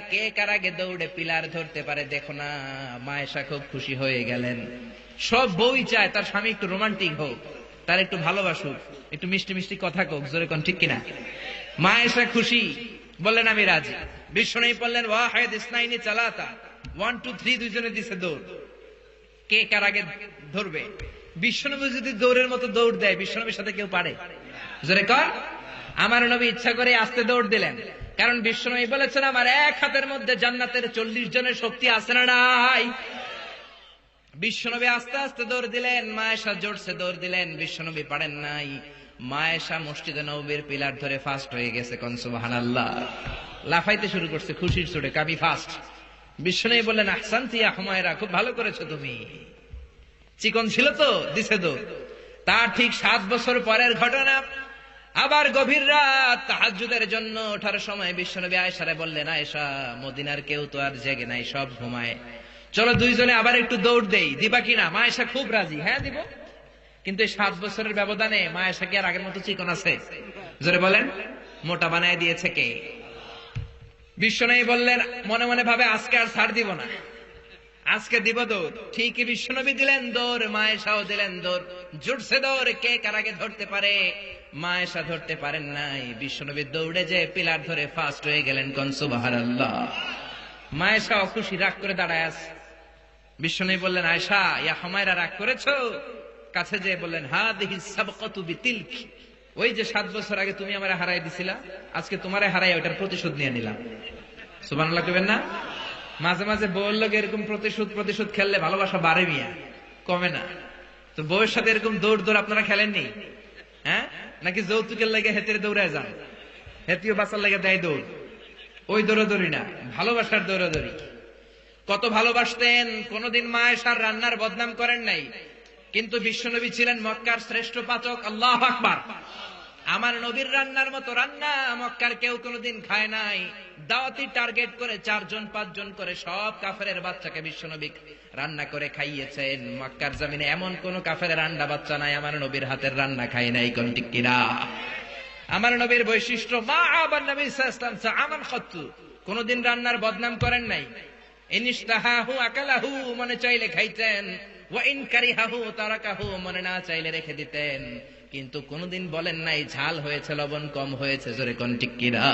কে কার আগে দৌড়ে পিলার ধরতে পারে? দেখো না, মায়েশা খুব খুশি হয়ে গেলেন। সব বই চায়, তার স্বামী একটু রোমান্টিক হোক, তার একটু ভালোবাসুক, একটু মিষ্টি মিষ্টি কথা কোক, জোরে কোন ঠিক কিনা? মায়েশা খুশি, বললেন, আমি রাজি। বিষ্ণু বললেন ওয়াহেদ ইসনাইনি চালাতা। ওয়ান টু থ্রি দুইজনে দিছে দৌড়। কে কার আগে ধরবে? বিশ্বনবী যদি দৌড়ের মতো দৌড় দেয়, বিশ্বনবীর সাথে কেউ পারে? জোরে কর। আমার নবী ইচ্ছা করে আস্তে দৌড় দিলেন। কারণ বিশ্বনবী বলেছেন, আমার এক হাতের মধ্যে জান্নাতের চল্লিশ জনের শক্তি আছে না নাই? বিশ্বনবী আস্তে আস্তে দৌড় দিলেন, মায়েশা জোরসে দৌড় দিলেন, বিশ্বনবী পারেন নাই। মায়েশা মসজিদে নবীর পিলার ধরে ফাস্ট হয়ে গেছে কনসুবাহান আল্লাহ লাফাইতে শুরু করছে, খুশির চোটে কাবি ফাস্ট বিশ্বনবী বললেন, আহসান্তি আহমায়রা খুব ভালো করেছ তুমি। চিকন ছিল তো, দিছে তো। তার ঠিক সাত বছর পরের ঘটনা আবার গভীর রাত তাহাজুদের জন্য ওঠার সময় বিশ্বনবী আয়সারে বললেন আয়সা মদিনার কেউ তো আর জেগে নাই, সব ঘুমায়। চলো দুইজনে আবার একটু দৌড় দেই। দিবা কিনা মায়েশা খুব রাজি। হ্যাঁ দিব। কিন্তু এই সাত বছরের ব্যবধানে মায়েশা কি আর আগের মতো চিকন আছে? জোরে বলেন। মোটা বানায় দিয়েছে কে? বিশ্বনবী বললেন, মনে মনে ভাবে আজকে আর ছাড় দিব না। আজকে দিব দৌড়। ঠিকই বিশ্বনবী দিলেন দৌড়, মায়েশাও দিলেন দৌড়। জুটছে দৌড়, কে কার আগে ধরতে পারে? মায়েশা ধরতে পারেন নাই। বিশ্বনবী দৌড়ে যে পিলার ধরে ফার্স্ট হয়ে গেলেন কনসুবাহার আল্লাহ মায়েশা অখুশি রাগ করে দাঁড়ায় আছে। বিশ্বনবী বললেন আয়সা ইয়া হামায়রা, রাগ করেছ? কাছে যে বললেন হা দেখি সাবকতু বিতিলক। ওই যে সাত বছর আগে তুমি আমারে হারাই দিছিলা, আজকে তোমারে হারাই ওটার প্রতিশোধ নিয়ে নিলাম। সুবহানাল্লাহ কইবেন না? মাঝে মাঝে বউয়ের লোক এরকম প্রতিশোধ প্রতিশোধ খেললে ভালোবাসা বাড়ে মিয়া। কমে না। তো বউয়ের সাথে এরকম দৌড় দৌড় আপনারা খেলেননি? হ্যাঁ? নাকি যৌতুকের লাগে হেতের দৌড়ায় যান? হেতিও বাঁচার লাগে দেয় দৌড়। ওই দৌড়াদৌড়ি না, ভালোবাসার দৌড়াদৌড়ি। কত ভালোবাসতেন, কোনদিন মায়েশার রান্নার বদনাম করেন নাই। কিন্তু বিশ্বনবী ছিলেন মক্কার শ্রেষ্ঠ পাচক, আল্লাহ আকবার। আমার নবীর রান্নার মতো রান্না মক্কার কেউ কোনোদিন খায় নাই। দাওয়াতি টার্গেট করে চারজন, পাঁচজন করে সব কাফের বাচ্চাকে বিশ্বনবী রান্না করে খাইয়েছেন। মক্কার জমিনে এমন কোন কাফের রান্না বাচ্চা নাই, আমার নবীর হাতের রান্না খাই নাই, কোন ঠিক কিনা? আমার নবীর বৈশিষ্ট্য, মা আবার নবী ইসলাম আমান খত্তু। কোনদিন রান্নার বদনাম করেন নাই। ইনিস্তাহাহু আকালাহু, মনে চাইলে খাইতেন। ওয়া ইন কারিহাহু, তারাকাহু, মনে না চাইলে রেখে দিতেন। কিন্তু কোনদিন বলেন নাই, ঝাল হয়েছে, লবণ কম হয়েছে, জোরে কোন কিনা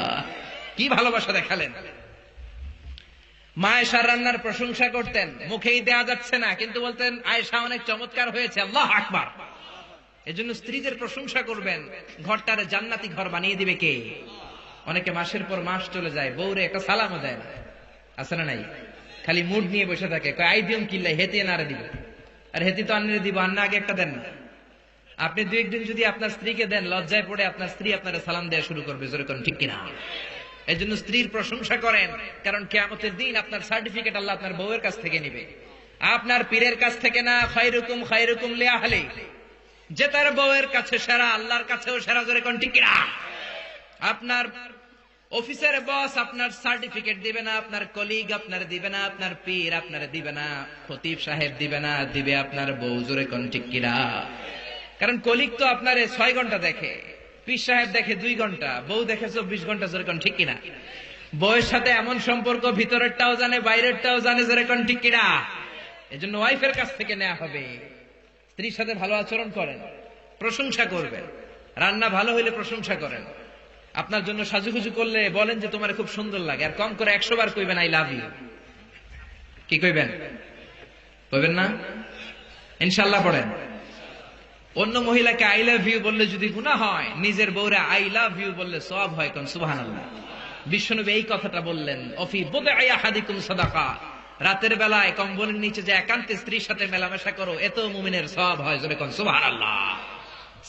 কি ভালোবাসা দেখালেন? মা আয়েশার রান্নার প্রশংসা করতেন, মুখেই দেয়া যাচ্ছে না, কিন্তু বলতেন, আয়েশা অনেক চমৎকার হয়েছে, আল্লাহ আকবার। এজন্য স্ত্রীদের প্রশংসা করবেন, ঘরটারে জান্নাতি ঘর বানিয়ে দিবে কে? অনেকে মাসের পর মাস চলে যায়, বউরে একটা সালামও দেয় না। আছে না নাই? খালি মুড নিয়ে বসে থাকে আই দিম কিল্লাই হেতে নারে দিবে। আর হেতি তো আন্নারে দিব, আন্না আগে একটা দেন না। আপনি দু একদিন যদি আপনার স্ত্রীকে দেন, লজ্জায় পড়ে আপনার স্ত্রী আপনার সালাম দেওয়া শুরু করবে করেন, ঠিক কিনা? এই জন্য স্ত্রীর প্রশংসা করেন, কারণ কেমতের দিন আপনার সার্টিফিকেট আল্লাহ আপনার বউয়ের কাছ থেকে নিবে। আপনার পীরের কাছ থেকে না খৈরুকুম খৈরুকুম লে আহলে যে তার বউয়ের কাছে সেরা, আল্লাহর কাছেও সেরা, জোরে কোন ঠিক কিনা? আপনার অফিসের বস আপনার সার্টিফিকেট দিবে না, আপনার কলিগ আপনার দিবে না, আপনার পীর আপনার দিবে না, খতিব সাহেব দিবে না, দিবে আপনার বউ, জোরে কোন ঠিক কিনা? কারণ কলিগ তো আপনার ছয় ঘণ্টা দেখে, পীর সাহেব দেখে দুই ঘণ্টা, বউ দেখে চব্বিশ ঘণ্টা যেরকম, ঠিক কিনা? বউয়ের সাথে এমন সম্পর্ক, ভিতরেরটাও জানে, বাইরেরটাও জানে জোরে কোন ঠিক কিনা? এজন্য ওয়াইফের কাছ থেকে নেওয়া হবে। স্ত্রীর সাথে ভালো আচরণ করেন, প্রশংসা করবেন। রান্না ভালো হইলে প্রশংসা করেন। আপনার জন্য সাজুগুজু করলে বলেন যে তোমার খুব সুন্দর লাগে, আর কম করে একশো বার কইবেন, আই লাভ ইউ। কি কইবেন? কইবেন না? ইনশাল্লাহ পড়েন। অন্য মহিলাকে আই লাভ ইউ বললে যদি গুণা হয়, নিজের বউরে আই লাভ ইউ বললে সব হয় কোন? সুবাহ বিশ্বনবী এই কথাটা বললেন, অফি বোধে আয়া হাদিকুম সদাকা। রাতের বেলায় কম্বলের নিচে যে একান্তে স্ত্রীর সাথে মেলামেশা করো এত মুমিনের সব হয় জোরে কোন সুবাহ আল্লাহ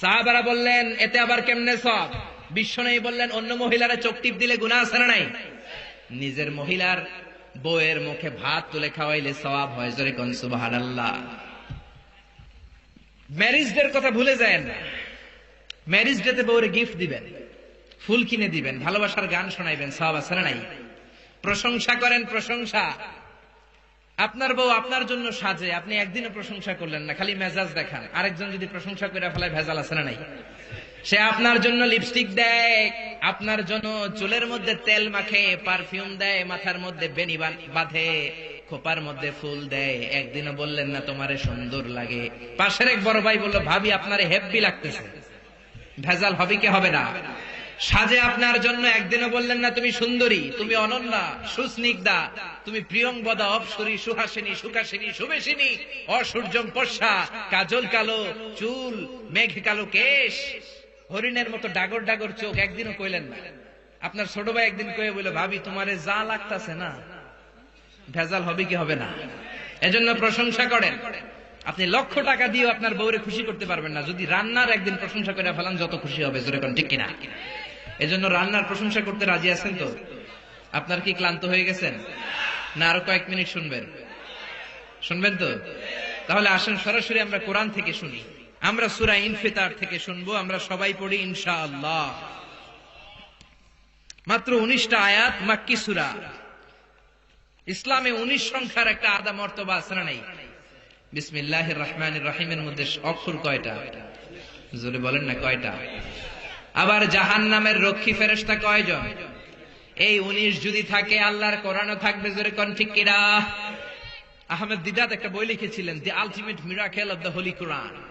সাহাবারা বললেন, এতে আবার কেমনে সব বিশ্ব নেই বললেন, অন্য মহিলারা চোখ টিপ দিলে গুণা না নাই? নিজের মহিলার বউয়ের মুখে ভাত তুলে খাওয়াইলে সবাব হয় জোরে কোন সুবাহ আল্লাহ ম্যারিজ ডের কথা ভুলে যায় না। ম্যারিজ ডেতে বউরে গিফট দিবেন, ফুল কিনে দিবেন, ভালোবাসার গান শোনাইবেন সব আছে নাই? প্রশংসা করেন, প্রশংসা। আপনার বউ আপনার জন্য সাজে, আপনি একদিনও প্রশংসা করলেন না, খালি মেজাজ দেখান। আরেকজন যদি প্রশংসা করে ফেলায় ভেজাল আছে না নাই? সে আপনার জন্য লিপস্টিক দেয়, আপনার জন্য চুলের মধ্যে তেল মাখে পারফিউম দেয়, মাথার মধ্যে বেনি বাঁধে। খোপার মধ্যে ফুল দেয়। একদিনও বললেন না, তোমারে সুন্দর লাগে। পাশের এক বড় ভাই বলল, ভাবি, আপনারে হেব্বি লাগতেছে। ভেজাল হবে কি হবে না? সাজে আপনার জন্য একদিনও বললেন না, তুমি সুন্দরী, তুমি অনন্যা, সুস্নিগ্ধা, তুমি প্রিয়ঙ্গদা অপসরী সুহাসিনী, সুকাসিনী সুবেশিনী অসূর্যম পর্ষা কাজল কালো, চুল, মেঘ কালো কেশ, হরিণের মতো ডাগর ডাগর চোখ। একদিনও কইলেন না। আপনার ছোট ভাই একদিন কয়ে বলে ভাবি, তোমারে যা লাগতাছে না ভেজাল হবে কি হবে না? এজন্য প্রশংসা করেন। আপনি লক্ষ টাকা দিয়েও আপনার বউরে খুশি করতে পারবেন না। যদি রান্নার একদিন প্রশংসা করে ফেলান, যত খুশি হবে, জোরে কোন, ঠিক কিনা? এজন্য রান্নার প্রশংসা করতে রাজি আছেন তো? আপনার কি ক্লান্ত হয়ে গেছেন? না, আরও কয়েক মিনিট শুনবেন। শুনবেন তো? তাহলে আসেন, সরাসরি আমরা কোরআন থেকে শুনি। আমরা সুরা ইনফিতার থেকে শুনব। আমরা সবাই পড়ি, ইনশাআল্লাহ। মাত্র উনিশটা আয়াত মাক্কি সুরা। ইসলামে উনিশ সংখ্যার একটা আদা মর্তবা না নেই? বিসমিল্লাহ রহমান রাহিমের মধ্যে অক্ষর কয়টা? জোরে বলেন না, কয়টা? আবার জাহান নামের রক্ষী ফেরেস্তা কয়জন? এই উনিশ যদি থাকে, আল্লাহর কোরআনও থাকবে, জোরে কোন ঠিক কিনা? আহমেদ দিদাত একটা বই লিখেছিলেন the ultimate miracle of the holy Quran